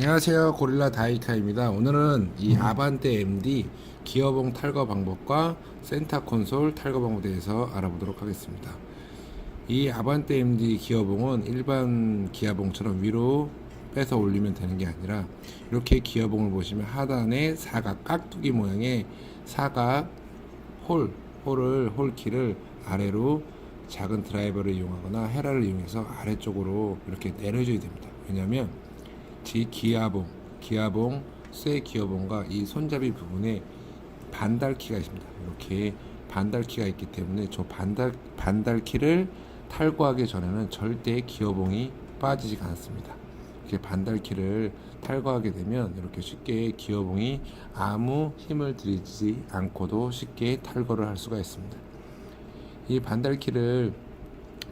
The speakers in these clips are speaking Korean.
안녕하세요. 고릴라 다이카입니다. 오늘은 이 아반떼 MD 기어봉 탈거 방법과 센터 콘솔 탈거 방법에 대해서 알아보도록 하겠습니다. 이 아반떼 MD 기어봉은 일반 기어봉처럼 위로 빼서 올리면 되는 게 아니라 이렇게 기어봉을 보시면 하단에 사각 깍두기 모양의 사각 홀 홀을 홀키를 아래로 작은 드라이버를 이용하거나 헤라를 이용해서 아래쪽으로 이렇게 내려줘야 됩니다. 왜냐하면 지 기아봉, 기아봉, 쇠 기어봉과 이 손잡이 부분에 반달키가 있습니다. 이렇게 반달키가 있기 때문에 저 반달 반달키를 탈거하기 전에는 절대 기어봉이 빠지지 않습니다. 이렇게 반달키를 탈거하게 되면 이렇게 쉽게 기어봉이 아무 힘을 들이지 않고도 쉽게 탈거를 할 수가 있습니다. 이 반달키를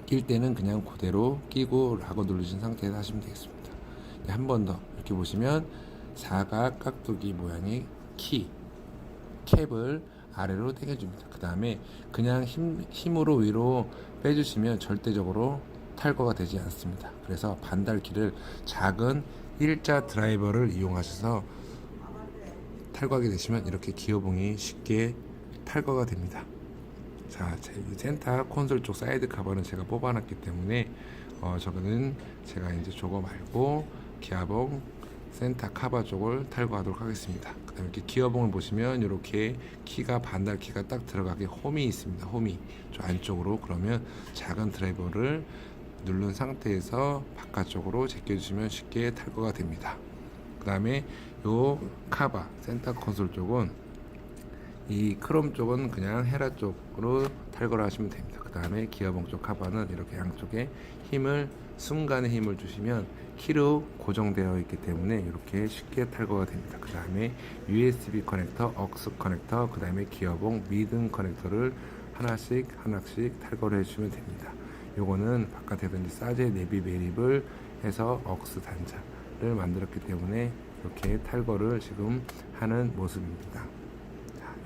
낄 때는 그냥 그대로 끼고 락어 누르신 상태에서 하시면 되겠습니다. 한 번 더 이렇게 보시면 사각 깍두기 모양의 키 캡을 아래로 당겨줍니다. 그 다음에 그냥 힘, 힘으로 위로 빼주시면 절대적으로 탈거가 되지 않습니다. 그래서 반달키를 작은 일자 드라이버를 이용하셔서 탈거하게 되시면 이렇게 기어봉이 쉽게 탈거가 됩니다. 자, 제 센터 콘솔 쪽 사이드 카버는 제가 뽑아놨기 때문에 어, 저거는 제가 이제 저거 말고 기아봉 센터 카바 쪽을 탈거하도록 하겠습니다. 그 다음에 이렇게 기어봉을 보시면 이렇게 키가 반달 키가 딱 들어가게 홈이 있습니다. 홈이 저 안쪽으로 그러면 작은 드라이버를 누른 상태에서 바깥쪽으로 제껴주시면 쉽게 탈거가 됩니다. 그 다음에 요 카바 센터 콘솔 쪽은 이 크롬 쪽은 그냥 헤라 쪽으로 탈거를 하시면 됩니다. 그 다음에 기어봉 쪽 카바는 이렇게 양쪽에 힘을 순간에 힘을 주시면 키로 고정되어 있기 때문에 이렇게 쉽게 탈거가 됩니다. 그 다음에 USB 커넥터, 억스 커넥터, 그 다음에 기어봉 미등 커넥터를 하나씩 하나씩 탈거를 해주시면 됩니다. 요거는 바깥에든지 사제 내비 매립을 해서 억스 단자를 만들었기 때문에 이렇게 탈거를 지금 하는 모습입니다.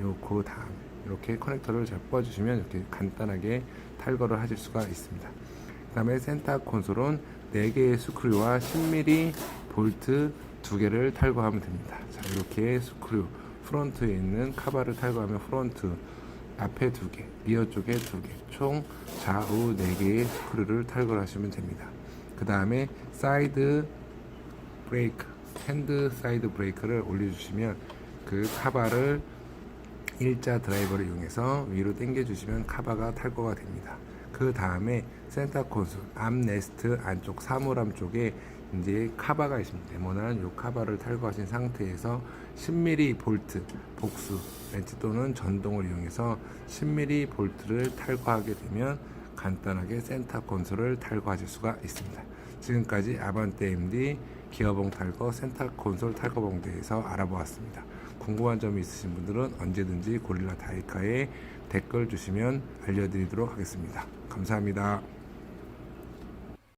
요그 다음 이렇게 커넥터를 잘 뽑아주시면 이렇게 간단하게 탈거를 하실 수가 있습니다. 그 다음에 센터 콘솔은 4개의 스크류와 10mm 볼트 2개를 탈거하면 됩니다. 자 이렇게 스크류 프론트에 있는 카바를 탈거하면 프론트 앞에 2개, 리어 쪽에 2개, 총 좌우 4개의 스크류를 탈거를 하시면 됩니다. 그 다음에 사이드 브레이크, 핸드 사이드 브레이크를 올려주시면 그 카바를 일자 드라이버를 이용해서 위로 당겨 주시면 카바가 탈거가 됩니다. 그 다음에 센터 콘솔 암네스트 안쪽 사물함 쪽에 이제 카바가 있습니다. 네모난 이 카바를 탈거하신 상태에서 10mm 볼트 복수 렌치 또는 전동을 이용해서 10mm 볼트를 탈거하게 되면 간단하게 센터 콘솔을 탈거하실 수가 있습니다. 지금까지 아반떼 MD 기어봉 탈거 센터 콘솔 탈거 봉 대해서 알아보았습니다. 궁금한 점이 있으신 분들은 언제든지 고릴라 다이카에 댓글 주시면 알려드리도록 하겠습니다. 감사합니다.